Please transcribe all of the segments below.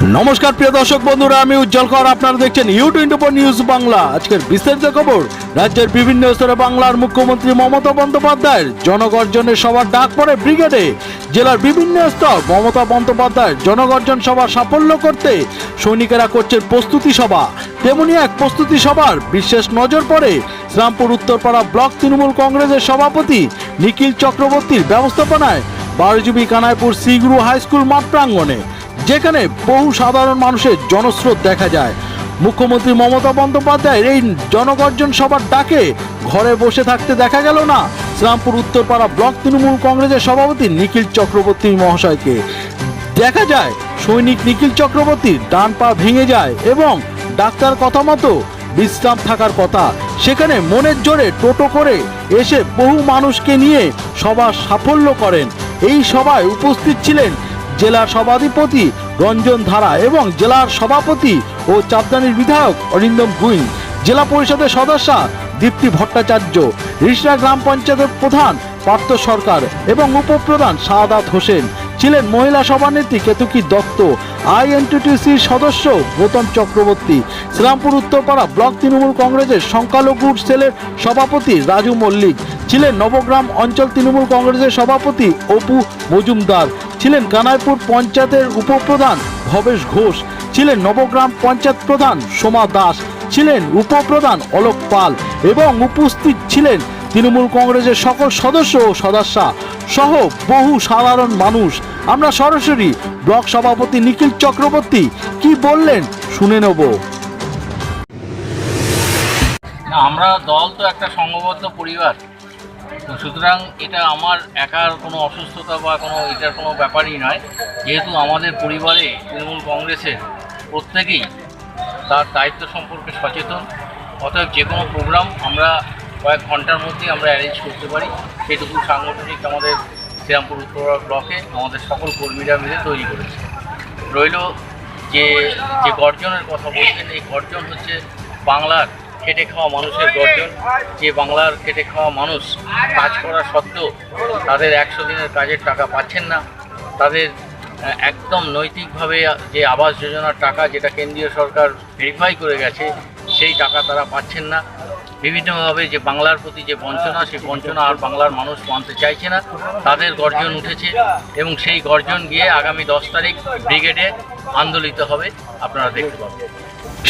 নমস্কার, প্রিয় দর্শক বন্ধুরা, আমি উজ্জ্বল কর। আপনারা দেখছেন U twenty four news Bangla. আজকের বিস্তারিত খবর, রাজ্যের বিভিন্ন স্তরে বাংলার মুখ্যমন্ত্রী মমতা বন্দ্যোপাধ্যায়ের জনগর্জনের সভার ডাক পড়ে ব্রিগেডে। জেলার বিভিন্ন স্তর মমতা বন্দ্যোপাধ্যায়ের জনগর্জন সভা সাফল্য করতে সৈনিকেরা করছেন প্রস্তুতি সভা। তেমনি এক প্রস্তুতি সভার বিশেষ নজর পড়ে শ্রামপুর উত্তরপাড়া ব্লক তৃণমূল কংগ্রেসের সভাপতি নিখিল চক্রবর্তীর ব্যবস্থাপনায় বারজুবি কানাইপুর সিগুরু হাই স্কুল মাঠ প্রাঙ্গণে যেখানে বহু সাধারণ মানুষের জনস্রোত দেখা যায়। মুখ্যমন্ত্রী মমতা বন্দ্যোপাধ্যায়ের এই জনগর্জন সভার ডাকে ঘরে বসে থাকতে দেখা গেল না। শ্রীরামপুর উত্তরপাড়া ব্লক তৃণমূল কংগ্রেসের সভাপতি নিখিল চক্রবর্তী মহাশয়কে। দেখা যায়, সৈনিক নিখিল চক্রবর্তীর ডান পা ভেঙে যায় এবং ডাক্তার কথা মতো বিশ্রাম থাকার কথা। সেখানে মনের জোরে টোটো করে এসে বহু মানুষকে নিয়ে সভা সাফল্য করেন। এই সভায় উপস্থিত ছিলেন জেলার সভাধিপতি রঞ্জন ধারা এবং জেলার সভাপতি ও চাপদানির বিধায়ক অরিন্দম গুইন, জেলা পরিষদের সদস্যা দীপ্তি ভট্টাচার্য, রিসরা গ্রাম পঞ্চায়েতের প্রধান পার্থ সরকার এবং উপপ্রধান শাহাদাত হোসেন, ছিলেন মহিলা সভানেত্রী কেতুকি দত্ত আইএনটিটিসির সদস্য গৌতম চক্রবর্তী। শ্রীরামপুর উত্তরপাড়া ব্লক তৃণমূল কংগ্রেসের সংখ্যালঘু সেলের সভাপতি রাজু মল্লিক, ছিলেন নবগ্রাম অঞ্চল তৃণমূল কংগ্রেসের সভাপতি অপু মজুমদার, ছিলেন কানাইপুর পঞ্চায়েতের উপপ্রধান ভবেশ ঘোষ, ছিলেন নবগ্রাম পঞ্চায়েত প্রধান সোমা দাস, ছিলেন উপপ্রধান অলোক পাল এবং উপস্থিত ছিলেন তৃণমূল কংগ্রেসের সকল সদস্য ও সদস্যা। সহ বহু সাধারণ মানুষ। আমরা সরাসরি ব্লক সভাপতি নিখিল চক্রবর্তী কি বললেন শুনে নেব। আমরা দল তো একটা সংঘবদ্ধ পরিবার। তো সুতরাং এটা আমার একার কোনো অসুস্থতা বা কোনো এটার কোনো ব্যাপারই নয়। যেহেতু আমাদের পরিবারে তৃণমূল কংগ্রেসের প্রত্যেকেই তার দায়িত্ব সম্পর্কে সচেতন। অতএব যে কোনো প্রোগ্রাম আমরা কয়েক ঘণ্টার মধ্যে আমরা অ্যারেঞ্জ করতে পারি। সেটুকু সাংগঠনিক আমাদের শ্রীরামপুর উত্তর ব্লকে আমাদের সকল কর্মীরা মিলে তৈরি করেছে। রইল যে যে গর্জনের কথা বলছেন, এই গর্জন হচ্ছে বাংলার খেটে খাওয়া মানুষের গর্জন। যে বাংলার খেটে খাওয়া মানুষ কাজ করা সত্ত্বেও তাদের একশো দিনের কাজের টাকা পাচ্ছেন না। তাদের একদম নৈতিকভাবে যে আবাস যোজনার টাকা যেটা কেন্দ্রীয় সরকার ভেরিফাই করে গেছে, সেই টাকা তারা পাচ্ছেন না। বিভিন্নভাবে যে বাংলার প্রতি যে বঞ্চনা, সেই বঞ্চনা আর বাংলার মানুষ মানতে চাইছে না, তাদের গর্জন উঠেছে এবং সেই গর্জন গিয়ে আগামী দশ তারিখ ব্রিগেডে আন্দোলিত হবে, আপনারা দেখতে পাবেন।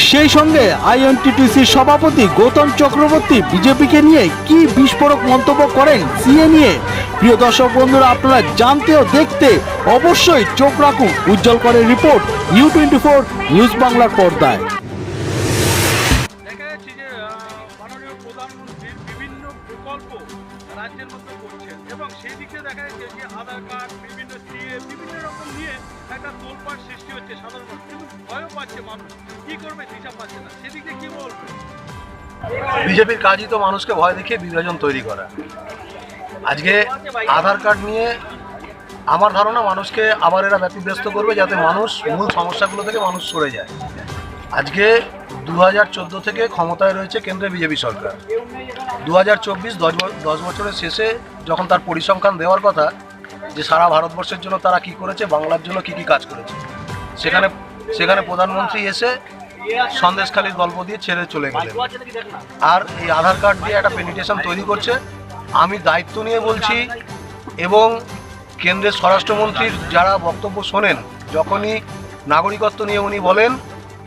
সেই সঙ্গে আইএনটিটিসির সভাপতি গৌতম চক্রবর্তী বিজেপিকে নিয়ে কি বিস্ফোরক মন্তব্য করেন সিএ নিয়ে প্রিয় দর্শক বন্ধুরা, আপনারা জানতে ও দেখতে অবশ্যই চোখ রাখুন। উজ্জ্বল করে report U twenty four news বাংলার পর্দায়। একটা সৃষ্টি হচ্ছে কিন্তু ভয়ও পাচ্ছে মানুষ। কি করবে দিশা পাচ্ছে না। কি বলবে? বিজেপির কাজই তো মানুষকে ভয় দেখিয়ে বিভাজন তৈরি করা। আজকে আধার কার্ড নিয়ে আমার ধারণা মানুষকে আবার এরা ব্যতিব্যস্ত করবে যাতে মানুষ মূল সমস্যাগুলো থেকে মানুষ সরে যায়। আজকে দু হাজার চোদ্দ থেকে ক্ষমতায় রয়েছে কেন্দ্রে বিজেপি সরকার। দু হাজার চব্বিশ দশ বছরের শেষে যখন তার পরিসংখ্যান দেওয়ার কথা যে সারা ভারতবর্ষের জন্য তারা কি করেছে বাংলার জন্য কি কি কাজ করেছে সেখানে সেখানে প্রধানমন্ত্রী এসে সন্দেশখালীর গল্প দিয়ে ছেড়ে চলে গেলেন আর এই আধার কার্ড দিয়ে একটা পেনিটেশন তৈরি করছে আমি দায়িত্ব নিয়ে বলছি এবং কেন্দ্রের স্বরাষ্ট্রমন্ত্রীর যারা বক্তব্য শোনেন যখনই নাগরিকত্ব নিয়ে উনি বলেন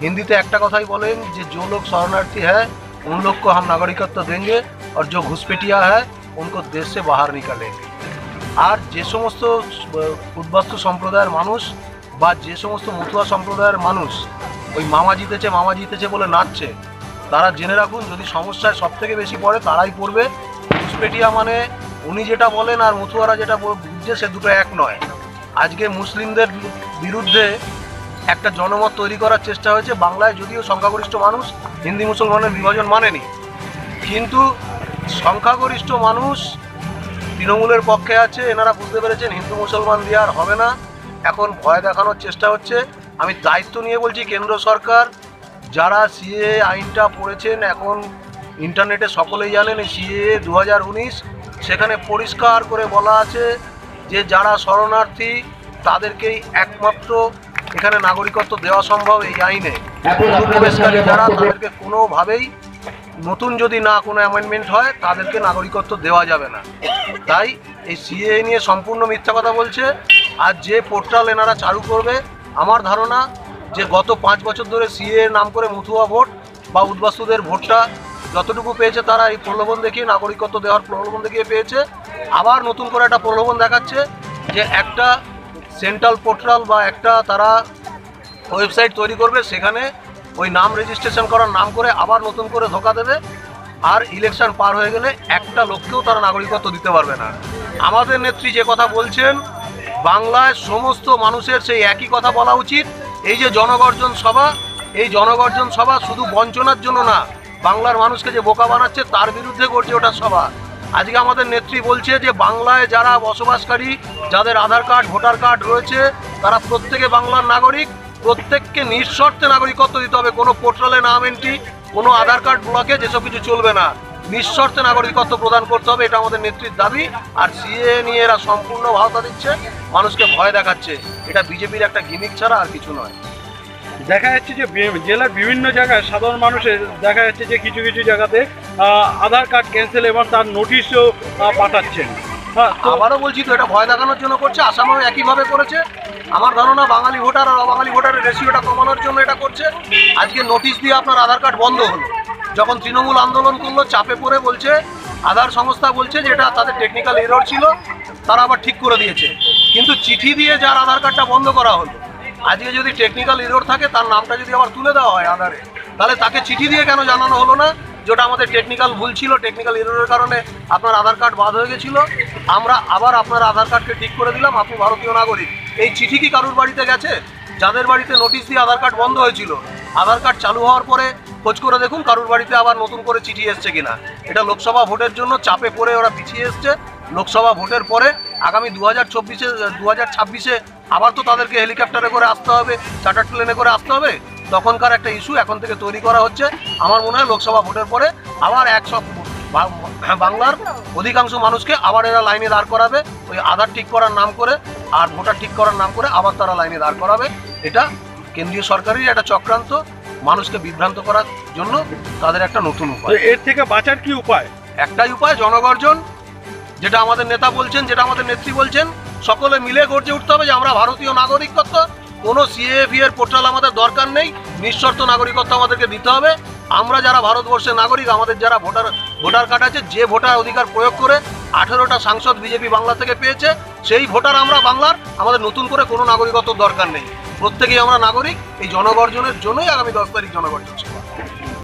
হিন্দিতে একটা কথাই বলেন যে যে লোক শরণার্থী হ্যাঁ उन लोग को हम नागरिकत्व देंगे और जो घुसपेटिया है उनको देश से बाहर निकालेंगे আর যে সমস্ত উদ্বাস্তু সম্প্রদায়ের মানুষ বা যে সমস্ত মতুয়া সম্প্রদায়ের মানুষ ওই মামা জিতেছে মামা জিতেছে বলে নাচছে, তারা জেনে রাখুন, যদি সমস্যায় সব থেকে বেশি পড়ে, তারাই পড়বে। ঘুষপেটিয়া মানে উনি যেটা বলেন আর মতুয়ারা যেটা বুঝছে, সে দুটো এক নয়। আজকে মুসলিমদের বিরুদ্ধে একটা জনমত তৈরি করার চেষ্টা হয়েছে। বাংলায় যদিও সংখ্যাগরিষ্ঠ মানুষ, হিন্দি মুসলমানের বিভাজন মানেনি। কিন্তু সংখ্যাগরিষ্ঠ মানুষ তৃণমূলের পক্ষে আছে এনারা বুঝতে পেরেছেন হিন্দু মুসলমান দিয়ে আর হবে না। এখন ভয় দেখানোর চেষ্টা হচ্ছে। আমি দায়িত্ব নিয়ে বলছি কেন্দ্র সরকার যারা সিএ আইনটা পড়েছেন এখন ইন্টারনেটে সকলেই জানেন সিএ দু হাজার উনিশ সেখানে পরিষ্কার করে বলা আছে যে যারা শরণার্থী তাদেরকেই একমাত্র এখানে নাগরিকত্ব দেওয়া সম্ভব এই আইনে। অনুপ্রবেশকারী যারা তাদেরকে কোনোভাবেই নতুন যদি না কোনো অ্যামেন্ডমেন্ট হয়, তাদেরকে নাগরিকত্ব দেওয়া যাবে না। তাই এই সিএ নিয়ে সম্পূর্ণ মিথ্যা কথা বলছে। আর যে পোর্টাল এনারা চালু করবে, আমার ধারণা যে গত পাঁচ বছর ধরে সিএ নাম করে মুথুয়া ভোট বা উদ্বাস্তুদের ভোটটা যতটুকু পেয়েছে, তারা এই প্রলোভন দেখিয়ে নাগরিকত্ব দেওয়ার প্রলোভন দেখিয়ে পেয়েছে। আবার নতুন করে একটা প্রলোভন দেখাচ্ছে যে একটা সেন্ট্রাল পোর্টাল বা একটা তারা ওয়েবসাইট তৈরি করবে, সেখানে ওই নাম রেজিস্ট্রেশন করার নাম করে আবার নতুন করে ধোকা দেবে, আর ইলেকশন পার হয়ে গেলে একটা লোককেও তারা নাগরিকত্ব দিতে পারবে না। আমাদের নেত্রী যে কথা বলছেন, বাংলায় সমস্ত মানুষের সেই একই কথা বলা উচিত। এই যে জনগর্জন সভা, এই জনগর্জন সভা শুধু বঞ্চনার জন্য না, বাংলার মানুষকে যে বোকা বানাচ্ছে তার বিরুদ্ধে করছে ওটা সভা। আজকে আমাদের নেত্রী বলছে যে বাংলায় যারা বসবাসকারী, যাদের আধার কার্ড, ভোটার কার্ড রয়েছে, তারা প্রত্যেকে বাংলার নাগরিক। প্রত্যেককে নিঃশর্তে নাগরিকত্ব দিতে হবে। কোনো পোর্টালে নাম এন্ট্রি কোনো আধার কার্ড ব্লকে যেসব কিছু চলবে না। নিঃশর্তে নাগরিকত্ব প্রদান করতে হবে, এটা আমাদের নেত্রীর দাবি। আর সিএ নিয়ে এরা সম্পূর্ণ ভাওতা দিচ্ছে, মানুষকে ভয় দেখাচ্ছে। এটা বিজেপির একটা গিমিক ছাড়া আর কিছু নয়। দেখা যাচ্ছে যে জেলার বিভিন্ন জায়গায় সাধারণ মানুষের দেখা যাচ্ছে যে কিছু কিছু জায়গাতে আধার কার্ড ক্যান্সেল এবং তার নোটিশও পাঠাচ্ছেন। আবারও বলছি তো, এটা ভয় দেখানোর জন্য করছে, আসামেও একইভাবে করেছে। আমার ধারণা বাঙালি ভোটার আর অবাঙালি ভোটারের রেশিওটা কমানোর জন্য এটা করছে। আজকে নোটিশ দিয়ে আপনার আধার কার্ড বন্ধ হলো। যখন তৃণমূল আন্দোলন করল, চাপে পড়ে বলছে, আধার সংস্থা বলছে যে এটা তাদের টেকনিক্যাল এরর ছিল, তারা আবার ঠিক করে দিয়েছে। কিন্তু চিঠি দিয়ে যার আধার কার্ডটা বন্ধ করা হলো, আজকে যদি টেকনিক্যাল এরর থাকে, তার নামটা যদি আবার তুলে দেওয়া হয় আধারে, তাহলে তাকে চিঠি দিয়ে কেন জানানো হলো না? যেটা আমাদের টেকনিক্যাল ভুল ছিল টেকনিক্যাল এররের কারণে আপনার আধার কার্ড বাদ হয়ে গেছিল। আমরা আবার আপনার আধার কার্ডকে ঠিক করে দিলাম, আপনি ভারতীয় নাগরিক। এই চিঠি কি কারুর বাড়িতে গেছে? যাদের বাড়িতে নোটিশ দিয়ে আধার কার্ড বন্ধ হয়েছিল। আধার কার্ড চালু হওয়ার পরে খোঁজ করে দেখুন কারুর বাড়িতে আবার নতুন করে চিঠি এসছে কিনা। এটা লোকসভা ভোটের জন্য চাপে পড়ে ওরা পিছিয়ে এসছে। লোকসভা ভোটের পরে আগামী দু হাজার চব্বিশে দু হাজার ছাব্বিশে আবার তো তাদেরকে হেলিকপ্টারে করে আসতে হবে চার্টার প্লেনে করে আসতে হবে? তখনকার একটা ইস্যু এখন থেকে তৈরি করা হচ্ছে। আমার মনে হয় লোকসভা ভোটের পরে আবার এক বাংলার অধিকাংশ মানুষকে আবার এরা লাইনে দাঁড় করাবে। ওই আধার ঠিক করার নাম করে আর ভোটার ঠিক করার নাম করে আবার তারা লাইনে দাঁড় করাবে। এটা কেন্দ্রীয় সরকারেরই একটা চক্রান্ত। মানুষকে বিভ্রান্ত করার জন্য তাদের একটা নতুন উপায়। এর থেকে বাঁচার কি উপায়? একটাই উপায় জনগর্জন যেটা আমাদের নেতা বলছেন যেটা আমাদের নেত্রী বলছেন সকলে মিলে গর্জে উঠতে হবে যে আমরা ভারতীয় নাগরিকত্ব কোনো সিএফি এর পোর্টাল আমাদের দরকার নেই। নিঃশর্ত নাগরিকত্ব আমাদেরকে দিতে হবে। আমরা যারা ভারতবর্ষের নাগরিক, আমাদের যারা ভোটার ভোটার কার্ড আছে, যে ভোটার অধিকার প্রয়োগ করে আঠেরোটা সাংসদ বিজেপি বাংলা থেকে পেয়েছে, সেই ভোটার আমরা বাংলার। আমাদের নতুন করে কোনো নাগরিকত্ব দরকার নেই। প্রত্যেকেই আমরা নাগরিক। এই জনগর্জনের জন্যই আগামী দশ তারিখ জনগর্জন